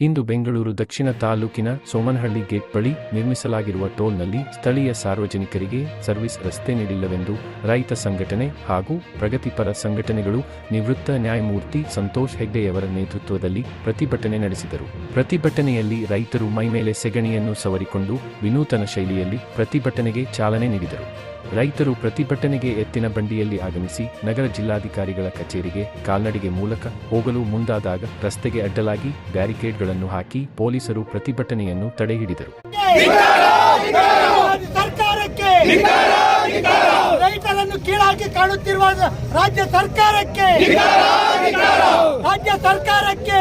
ಇಂದು ಬೆಂಗಳೂರು ದಕ್ಷಿಣ ತಾಲೂಕಿನ ಸೋಮನಹಳ್ಳಿ ಗೇಟ್ ಬಳಿ ನಿರ್ಮಿಸಲಾಗಿರುವ ಟೋಲ್ನಲ್ಲಿ ಸ್ಥಳೀಯ ಸಾರ್ವಜನಿಕರಿಗೆ ಸರ್ವಿಸ್ ರಸ್ತೆ ನೀಡಿಲ್ಲವೆಂದು ರೈತ ಸಂಘಟನೆ ಹಾಗೂ ಪ್ರಗತಿಪರ ಸಂಘಟನೆಗಳು ನಿವೃತ್ತ ನ್ಯಾಯಮೂರ್ತಿ ಸಂತೋಷ್ ಹೆಗ್ಡೆಯವರ ನೇತೃತ್ವದಲ್ಲಿ ಪ್ರತಿಭಟನೆ ನಡೆಸಿದರು. ಪ್ರತಿಭಟನೆಯಲ್ಲಿ ರೈತರು ಮೈಮೇಲೆ ಸೆಗಣಿಯನ್ನು ಸವರಿಕೊಂಡು ವಿನೂತನ ಶೈಲಿಯಲ್ಲಿ ಪ್ರತಿಭಟನೆಗೆ ಚಾಲನೆ ನೀಡಿದರು. ರೈತರು ಪ್ರತಿಭಟನೆಗೆ ಎತ್ತಿನ ಬಂಡಿಯಲ್ಲಿ ಆಗಮಿಸಿ ನಗರ ಜಿಲ್ಲಾಧಿಕಾರಿಗಳ ಕಚೇರಿಗೆ ಕಾಲ್ನಡಿಗೆ ಮೂಲಕ ಹೋಗಲು ಮುಂದಾದಾಗ ರಸ್ತೆಗೆ ಅಡ್ಡಲಾಗಿ ಬ್ಯಾರಿಕೇಡ್ಗಳನ್ನು ಹಾಕಿ ಪೊಲೀಸರು ಪ್ರತಿಭಟನೆಯನ್ನು ತಡೆಹಿಡಿದರು. ರೈತರನ್ನು ಕೀಳಾಗಿ ಕಾಣುತ್ತಿರುವ ರಾಜ್ಯ ಸರ್ಕಾರಕ್ಕೆ ರಾಜ್ಯ ಸರ್ಕಾರಕ್ಕೆ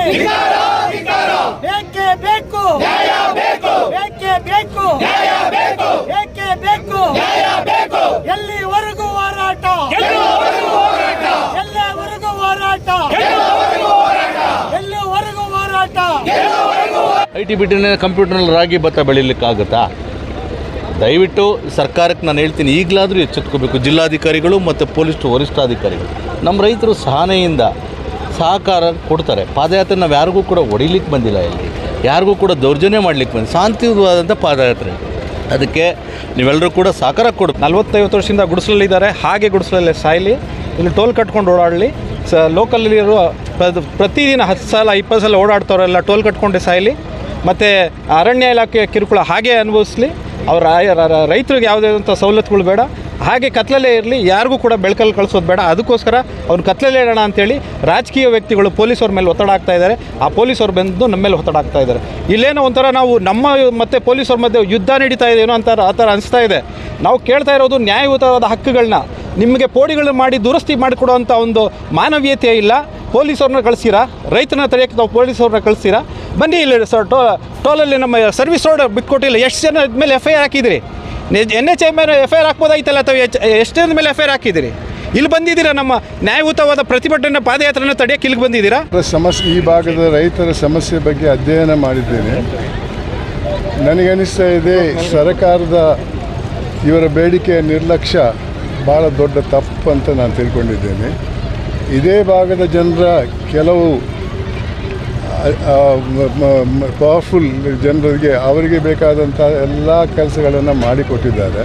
ಐ ಟಿ ಬಿಟ್ಟಿನ ಟಿನ ಕಂಪ್ಯೂಟರ್ನಲ್ಲಿ ರಾಗಿ ಭತ್ತ ಬೆಳೀಲಿಕ್ಕಾಗುತ್ತಾ? ದಯವಿಟ್ಟು ಸರ್ಕಾರಕ್ಕೆ ನಾನು ಹೇಳ್ತೀನಿ, ಈಗಲಾದರೂ ಎಚ್ಚೆತ್ಕೋಬೇಕು. ಜಿಲ್ಲಾಧಿಕಾರಿಗಳು ಮತ್ತು ಪೊಲೀಸ್ ವರಿಷ್ಠಾಧಿಕಾರಿಗಳು. ನಮ್ಮ ರೈತರು ಸಹನೆಯಿಂದ ಸಹಕಾರ ಕೊಡ್ತಾರೆ. ಪಾದಯಾತ್ರೆ ನಾವು ಯಾರಿಗೂ ಕೂಡ ಹೊಡಿಲಿಕ್ಕೆ ಬಂದಿಲ್ಲ ಇಲ್ಲಿ. ಯಾರಿಗೂ ಕೂಡ ದೌರ್ಜನ್ಯ ಮಾಡಲಿಕ್ಕೆ ಬಂದಿಲ್ಲ. ಶಾಂತಿಯುತವಾದಂಥ ಪಾದಯಾತ್ರೆ ಅದಕ್ಕೆ ನೀವೆಲ್ಲರೂ ಕೂಡ ಸಹಕಾರ ಕೊಡು. ನಲವತ್ತೈವತ್ತು ವರ್ಷದಿಂದ ಗುಡಿಸಲಿದ್ದಾರೆ ಹಾಗೆ ಗುಡಿಸಲಲ್ಲೇ ಸಾಯಲಿ. ಇಲ್ಲಿ ಟೋಲ್ ಕಟ್ಕೊಂಡು ಓಡಾಡಲಿ. ಸ ಲೋಕಲ್ಲಿರುವ ಪ್ರ- ಪ್ರತಿದಿನ ಹತ್ತು ಸಲ, ಇಪ್ಪತ್ತು ಸಲ ಓಡಾಡ್ತವ್ರೆಲ್ಲ ಟೋಲ್ ಕಟ್ಕೊಂಡೆ ಸಾಯಲಿ. ಮತ್ತು ಅರಣ್ಯ ಇಲಾಖೆಯ ಕಿರುಕುಳ ಹಾಗೆ ಅನುಭವಿಸ್ಲಿ. ಅವ್ರ ರೈತರಿಗೆ ಯಾವುದೇ ಆದಂಥ ಸವಲತ್ತುಗಳು ಬೇಡ. ಹಾಗೆ ಕತ್ಲಲ್ಲೇ ಇರಲಿ, ಯಾರಿಗೂ ಕೂಡ ಬೆಳಕಲ್ಲಿ ಕಳಿಸೋದು ಬೇಡ. ಅದಕ್ಕೋಸ್ಕರ ಅವ್ನು ಕತ್ಲಲ್ಲೇ ಇಡೋಣ ಅಂತೇಳಿ ರಾಜಕೀಯ ವ್ಯಕ್ತಿಗಳು ಪೊಲೀಸವ್ರ ಮೇಲೆ ಒತ್ತಡ ಆಗ್ತಾ ಇದ್ದಾರೆ. ಆ ಪೊಲೀಸವ್ರು ಬಂದು ನಮ್ಮ ಮೇಲೆ ಒತ್ತಡ ಆಗ್ತಾ ಇದ್ದಾರೆ. ಇಲ್ಲೇನೋ ಒಂಥರ ನಾವು ನಮ್ಮ ಮತ್ತು ಪೊಲೀಸವ್ರ ಮಧ್ಯೆ ಯುದ್ಧ ನಡೀತಾ ಇದೆ ಏನೋ ಅಂತ ಆ ಥರ ಅನಿಸ್ತಾ ಇದೆ. ನಾವು ಕೇಳ್ತಾ ಇರೋದು ನ್ಯಾಯಯುತವಾದ ಹಕ್ಕುಗಳನ್ನ ನಿಮಗೆ ಪೋಡಿಗಳನ್ನ ಮಾಡಿ ದುರಸ್ತಿ ಮಾಡಿಕೊಡುವಂಥ ಒಂದು ಮಾನವೀಯತೆ ಇಲ್ಲ. ಪೊಲೀಸವ್ರನ್ನ ಕಳಿಸ್ತೀರಾ ರೈತನ ತಡೆಯೋಕ್ಕೆ ನಾವು ಪೊಲೀಸವ್ರನ್ನ ಕಳಿಸ್ತೀರಾ ಬನ್ನಿ ಇಲ್ಲ ಸರ್, ಟೋ ಟೋಲಲ್ಲಿ ನಮ್ಮ ಸರ್ವಿಸ್ ರೋಡ್ ಬಿಟ್ಕೊಟ್ಟಿಲ್ಲ ಎಷ್ಟು ಜನ ಮೇಲೆ ಎಫ್ ಐ ಆರ್ ಹಾಕಿದಿರಿ? ಎನ್ ಎಚ್ ಐ ಮೇಲೆ ಎಫ್ ಐ ಆರ್ ಹಾಕ್ಬೋದಾಯ್ತಲ್ಲ ಅಥವಾ ಎಚ್ ಎಷ್ಟು ಜನದ ಮೇಲೆ ಎಫ್ ಐ ಆರ್ ಹಾಕಿದಿರಿ? ಇಲ್ಲಿ ಬಂದಿದ್ದೀರಾ ನಮ್ಮ ನ್ಯಾಯಯುತವಾದ ಪ್ರತಿಭಟನೆ ಪಾದಯಾತ್ರೆನ ತಡೆಯಕ್ಕೆ ಇಲ್ಲಿಗೆ ಬಂದಿದ್ದೀರಾ? ಸಮಸ್ಯೆ ಈ ಭಾಗದ ರೈತರ ಸಮಸ್ಯೆ ಬಗ್ಗೆ ಅಧ್ಯಯನ ಮಾಡಿದ್ದೇನೆ. ನನಗನಿಸ್ತಾ ಇದೆ, ಸರ್ಕಾರದ ಇವರ ಬೇಡಿಕೆಯ ನಿರ್ಲಕ್ಷ್ಯ ಭಾಳ ದೊಡ್ಡ ತಪ್ಪು ಅಂತ ನಾನು ತಿಳ್ಕೊಂಡಿದ್ದೇನೆ. ಇದೇ ಭಾಗದ ಜನರ ಕೆಲವು ಪವರ್ಫುಲ್ ಜನರಿಗೆ, ಅವರಿಗೆ ಬೇಕಾದಂಥ ಎಲ್ಲ ಕೆಲಸಗಳನ್ನು ಮಾಡಿಕೊಟ್ಟಿದ್ದಾರೆ.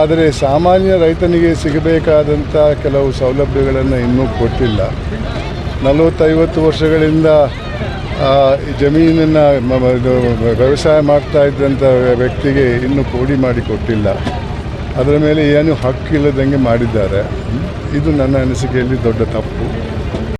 ಆದರೆ ಸಾಮಾನ್ಯ ರೈತನಿಗೆ ಸಿಗಬೇಕಾದಂಥ ಕೆಲವು ಸೌಲಭ್ಯಗಳನ್ನು ಇನ್ನೂ ಕೊಟ್ಟಿಲ್ಲ. ನಲವತ್ತೈವತ್ತು ವರ್ಷಗಳಿಂದ ಜಮೀನನ್ನು ವ್ಯವಸಾಯ ಮಾಡ್ತಾ ಇದ್ದಂಥ ವ್ಯಕ್ತಿಗೆ ಇನ್ನೂ ಕೋಡಿ ಮಾಡಿ ಕೊಟ್ಟಿಲ್ಲ. ಅದರ ಮೇಲೆ ಏನು ಹಕ್ಕಿಲ್ಲದಂಗೆ ಮಾಡಿದ್ದಾರೆ. ಇದು ನನ್ನ ಅನಿಸಿಕೆಯಲ್ಲಿ ದೊಡ್ಡ ತಪ್ಪು.